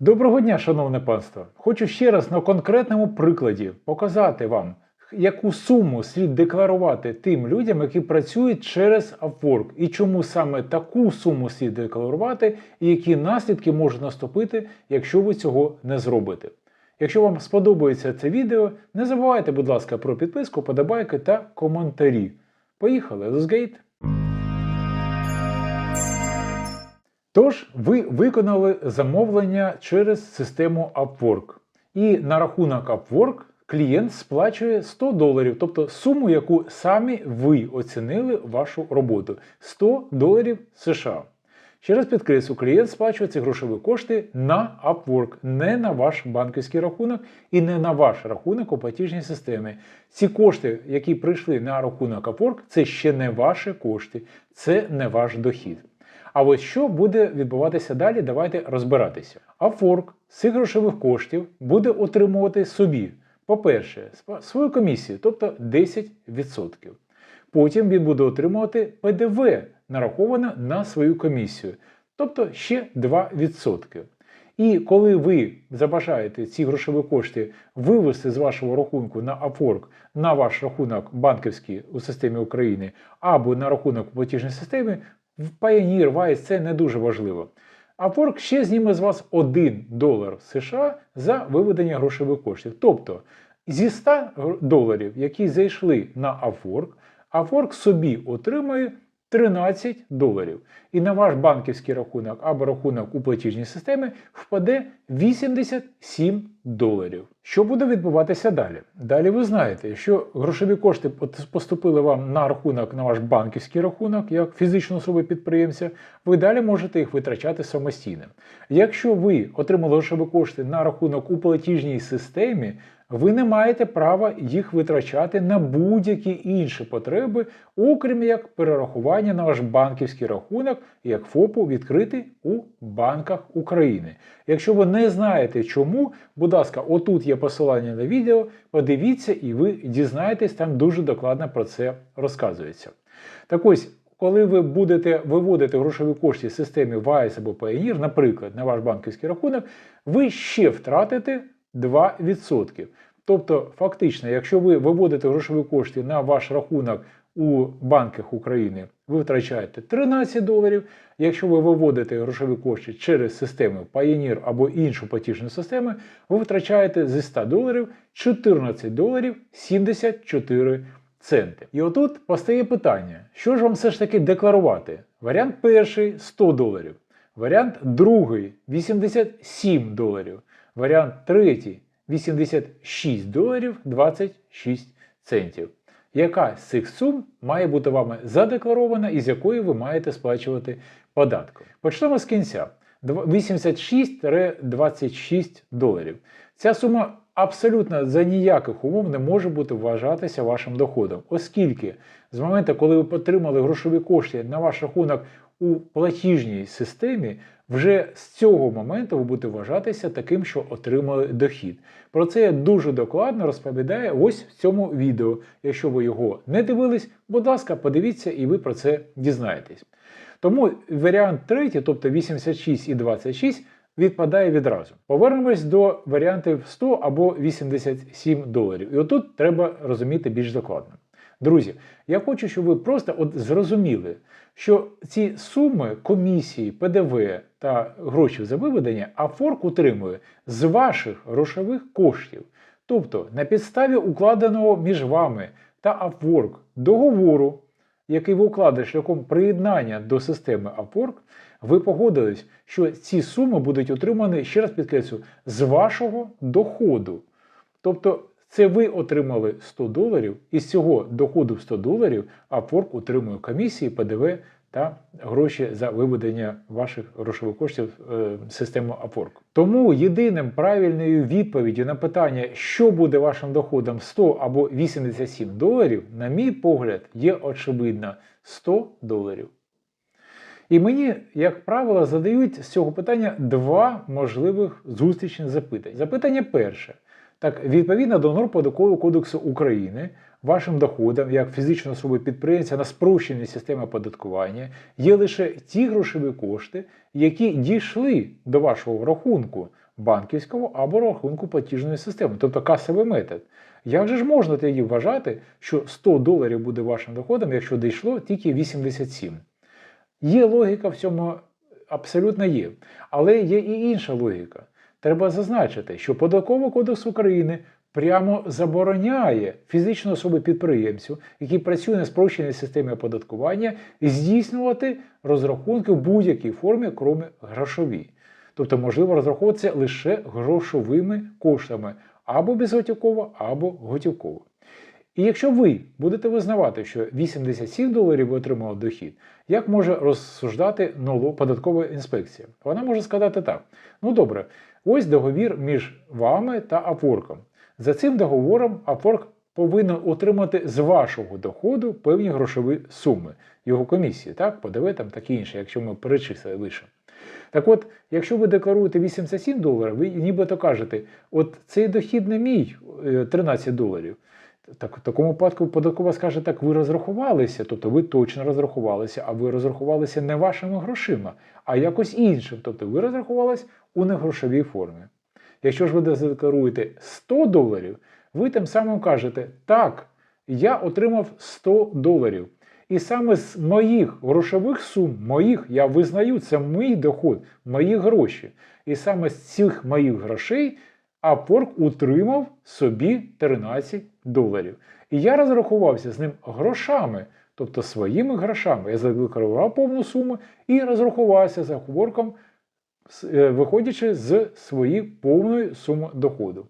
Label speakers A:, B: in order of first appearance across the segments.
A: Доброго дня, шановне панство! Хочу ще раз на конкретному прикладі показати вам, яку суму слід декларувати тим людям, які працюють через Upwork, і чому саме таку суму слід декларувати, і які наслідки можуть наступити, якщо ви цього не зробите. Якщо вам сподобається це відео, не забувайте, будь ласка, про підписку, подобайки та коментарі. Поїхали, let's Тож, ви виконали замовлення через систему Upwork. І на рахунок Upwork клієнт сплачує 100 доларів, тобто суму, яку самі ви оцінили вашу роботу 100 доларів США. Ще раз підкреслю, клієнт сплачує ці грошові кошти на Upwork, не на ваш банківський рахунок і не на ваш рахунок у платіжній системі. Ці кошти, які прийшли на рахунок Upwork, це ще не ваші кошти, це не ваш дохід. А ось що буде відбуватися далі, давайте розбиратися. Upwork з цих грошових коштів буде отримувати собі, по-перше, свою комісію, тобто 10%. Потім він буде отримувати ПДВ, нараховане на свою комісію, тобто ще 2%. І коли ви забажаєте ці грошові кошти вивести з вашого рахунку на Upwork на ваш рахунок банківський у системі України або на рахунок у платіжній в Pioneer Wise це не дуже важливо. Upwork ще зніме з вас 1 долар США за виведення грошових коштів. Тобто зі 100 доларів, які зайшли на Upwork, Upwork собі отримує 13 доларів. І на ваш банківський рахунок або рахунок у платіжній системі впаде 87 доларів. Що буде відбуватися далі? Далі ви знаєте, якщо грошові кошти поступили вам на рахунок, на ваш банківський рахунок, як фізичну особи підприємця, ви далі можете їх витрачати самостійно. Якщо ви отримали грошові кошти на рахунок у платіжній системі, ви не маєте права їх витрачати на будь-які інші потреби, окрім як перерахування на ваш банківський рахунок, як ФОПу відкритий у банках України. Якщо ви не знаєте чому, будь ласка, отут є посилання на відео, подивіться і ви дізнаєтесь, там дуже докладно про це розказується. Так ось, коли ви будете виводити грошові кошти з системи Wise або Payoneer, наприклад, на ваш банківський рахунок, ви ще втратите 2%. Тобто, фактично, якщо ви виводите грошові кошти на ваш рахунок у банках України, ви втрачаєте 13 доларів. Якщо ви виводите грошові кошти через системи Payoneer або іншу платіжну систему, ви втрачаєте зі 100 доларів 14 доларів 74 центи. І отут постає питання: що ж вам все ж таки декларувати? Варіант перший 100 доларів, варіант другий 87 доларів, варіант третій 86 доларів 26 центів. Яка з цих сум має бути вами задекларована і з якої ви маєте сплачувати податку? Почнемо з кінця. 86-26 доларів. Ця сума абсолютно за ніяких умов не може бути вважатися вашим доходом, оскільки з моменту, коли ви отримали грошові кошти на ваш рахунок у платіжній системі, вже з цього моменту ви будете вважатися таким, що отримали дохід. Про це я дуже докладно розповідаю ось в цьому відео. Якщо ви його не дивились, будь ласка, подивіться і ви про це дізнаєтесь. Тому варіант третій, тобто 86 і 26, відпадає відразу. Повернемось до варіантів 100 або 87 доларів. І отут треба розуміти більш докладно. Друзі, я хочу, щоб ви просто от зрозуміли, що ці суми комісії, ПДВ та гроші за виведення Афорк утримує з ваших грошових коштів. Тобто на підставі укладеного між вами та Upwork договору, який ви укладете шляхом приєднання до системи Upwork, ви погодились, що ці суми будуть отримані, ще раз підкреслю, з вашого доходу. Тобто це ви отримали 100 доларів, і з цього доходу в 100 доларів Upwork отримує комісії, ПДВ та гроші за виведення ваших грошових коштів е, в систему Upwork. Тому єдиним правильною відповіддю на питання, що буде вашим доходом 100 або 87 доларів, на мій погляд, є очевидно 100 доларів. І мені, як правило, задають з цього питання два можливих зустрічних запитання. Запитання перше. Так, відповідно до норм податкового кодексу України, вашим доходам як фізичної особи підприємця на спрощеній системі оподаткування є лише ті грошові кошти, які дійшли до вашого рахунку банківського або рахунку платіжної системи, тобто касовий метод. Як же ж можна тоді вважати, що 100 доларів буде вашим доходом, якщо дійшло тільки 87? Є логіка в цьому абсолютно є. Але є і інша логіка. Треба зазначити, що Податковий кодекс України прямо забороняє фізичну особи підприємцю, який працює на спрощеній системі оподаткування, здійснювати розрахунки в будь-якій формі, крім грошовій. Тобто можливо розраховуватися лише грошовими коштами або безготівково, або готівково. І якщо ви будете визнавати, що 87 доларів ви отримали дохід, як може розсуждати податкова інспекція? Вона може сказати так: ну добре, ось договір між вами та Апворком. За цим договором Апворк повинен отримати з вашого доходу певні грошові суми, його комісії, так, ПДВ там таке інше, якщо ми перечислили лише. Так от, якщо ви декларуєте 87 доларів, ви нібито кажете, от цей дохід не мій е, 13 доларів. Так, в такому випадку податкова скаже, так ви розрахувалися, тобто ви точно розрахувалися, а ви розрахувалися не вашими грошима, а якось іншим. Тобто ви розрахувалися у негрошовій формі. Якщо ж ви задекларуєте 100 доларів, ви тим самим кажете, так, я отримав 100 доларів. І саме з моїх грошових сум, моїх, я визнаю, це мій доход, мої гроші. І саме з цих моїх грошей Апорк утримав собі 13 доларів. І я розрахувався з ним грошами, тобто своїми грошами. Я задекларував повну суму і розрахувався з Апворком, е, виходячи з своєї повної суми доходу.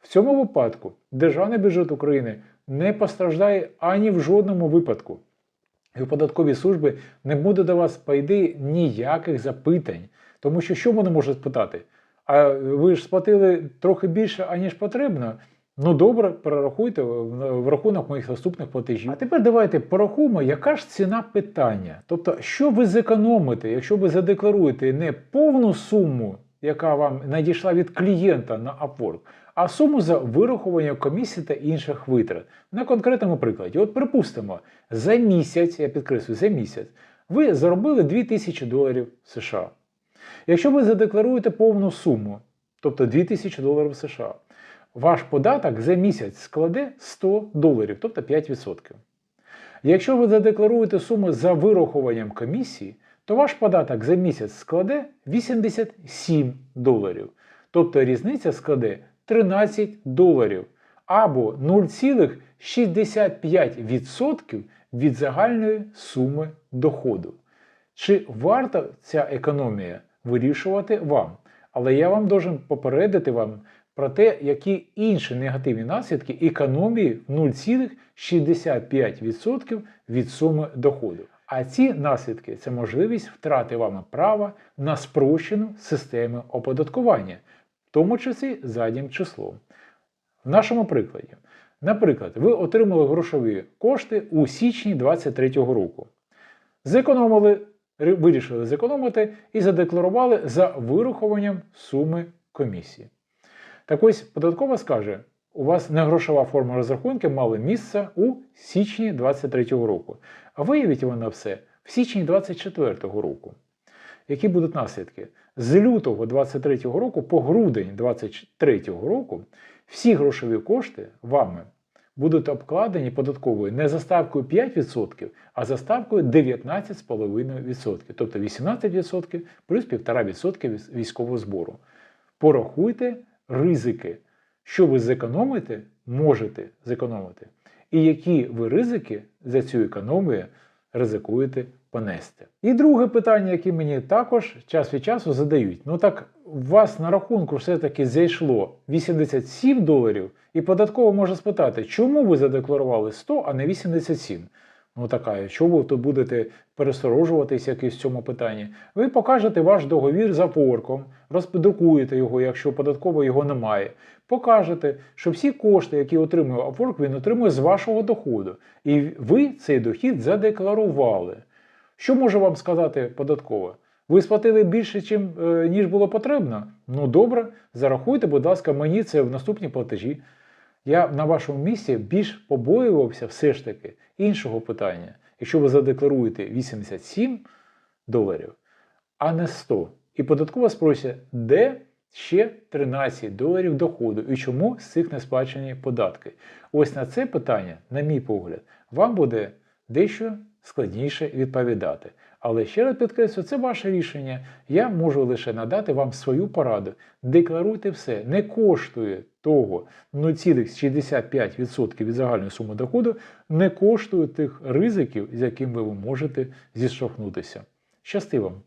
A: В цьому випадку Державний бюджет України не постраждає ані в жодному випадку. І у податковій службі не буде до вас, по ідеї, ніяких запитань. Тому що що вони можуть спитати? А ви ж сплатили трохи більше, аніж потрібно. Ну добре, перерахуйте в рахунок моїх наступних платежів. А тепер давайте порахуємо, яка ж ціна питання. Тобто, що ви зекономите, якщо ви задекларуєте не повну суму, яка вам надійшла від клієнта на Upwork, а суму за вирахування комісії та інших витрат. На конкретному прикладі, от припустимо, за місяць, я підкреслюю, за місяць, ви заробили 2000 доларів США. Якщо ви задекларуєте повну суму, тобто 2000 доларів США, ваш податок за місяць складе 100 доларів, тобто 5%. Якщо ви задекларуєте суму за вирахуванням комісії, то ваш податок за місяць складе 87 доларів. Тобто різниця складе 13 доларів або 0,65% від загальної суми доходу. Чи варта ця економія вирішувати вам? Але я вам должен попередити вам про те, які інші негативні наслідки економії 0,65% від суми доходу. А ці наслідки це можливість втрати вами права на спрощену систему оподаткування, в тому числі заднім числом. В нашому прикладі, наприклад, ви отримали грошові кошти у січні 2023 року. Зекономили, вирішили зекономити і задекларували за вирахуванням суми комісії. Так ось податкова скаже, у вас негрошова форма розрахунки мала місце у січні 2023 року, а виявить вона все в січні 2024 року. Які будуть наслідки? З лютого 2023 року по грудень 2023 року всі грошові кошти вами будуть обкладені податковою не за ставкою 5%, а за ставкою 19,5%, тобто 18% плюс 1,5% військового збору. Порахуйте ризики, що ви зекономите, можете зекономити, і які ви ризики за цю економію ризикуєте понести. І друге питання, яке мені також час від часу задають: ну так у вас на рахунку все-таки зайшло 87 доларів, і податково може спитати, чому ви задекларували 100, а не 87? Ну така, що ви тут будете пересторожуватись якось в цьому питанні? Ви покажете ваш договір за порком, розподрукуєте його, якщо податково його немає. Покажете, що всі кошти, які отримує Upwork, він отримує з вашого доходу. І ви цей дохід задекларували. Що може вам сказати податково? Ви сплатили більше, чим, е, ніж було потрібно? Ну добре, зарахуйте, будь ласка, мені це в наступні платежі. Я на вашому місці більш побоювався все ж таки іншого питання. Якщо ви задекларуєте 87 доларів, а не 100, і податкова спросить, де ще 13 доларів доходу і чому з цих не сплачені податки. Ось на це питання, на мій погляд, вам буде дещо складніше відповідати. Але ще раз підкреслю, це ваше рішення. Я можу лише надати вам свою пораду. Декларуйте все, не коштує того 0,65% від загальної суми доходу, не коштує тих ризиків, з якими ви можете зіштовхнутися. Щасти вам!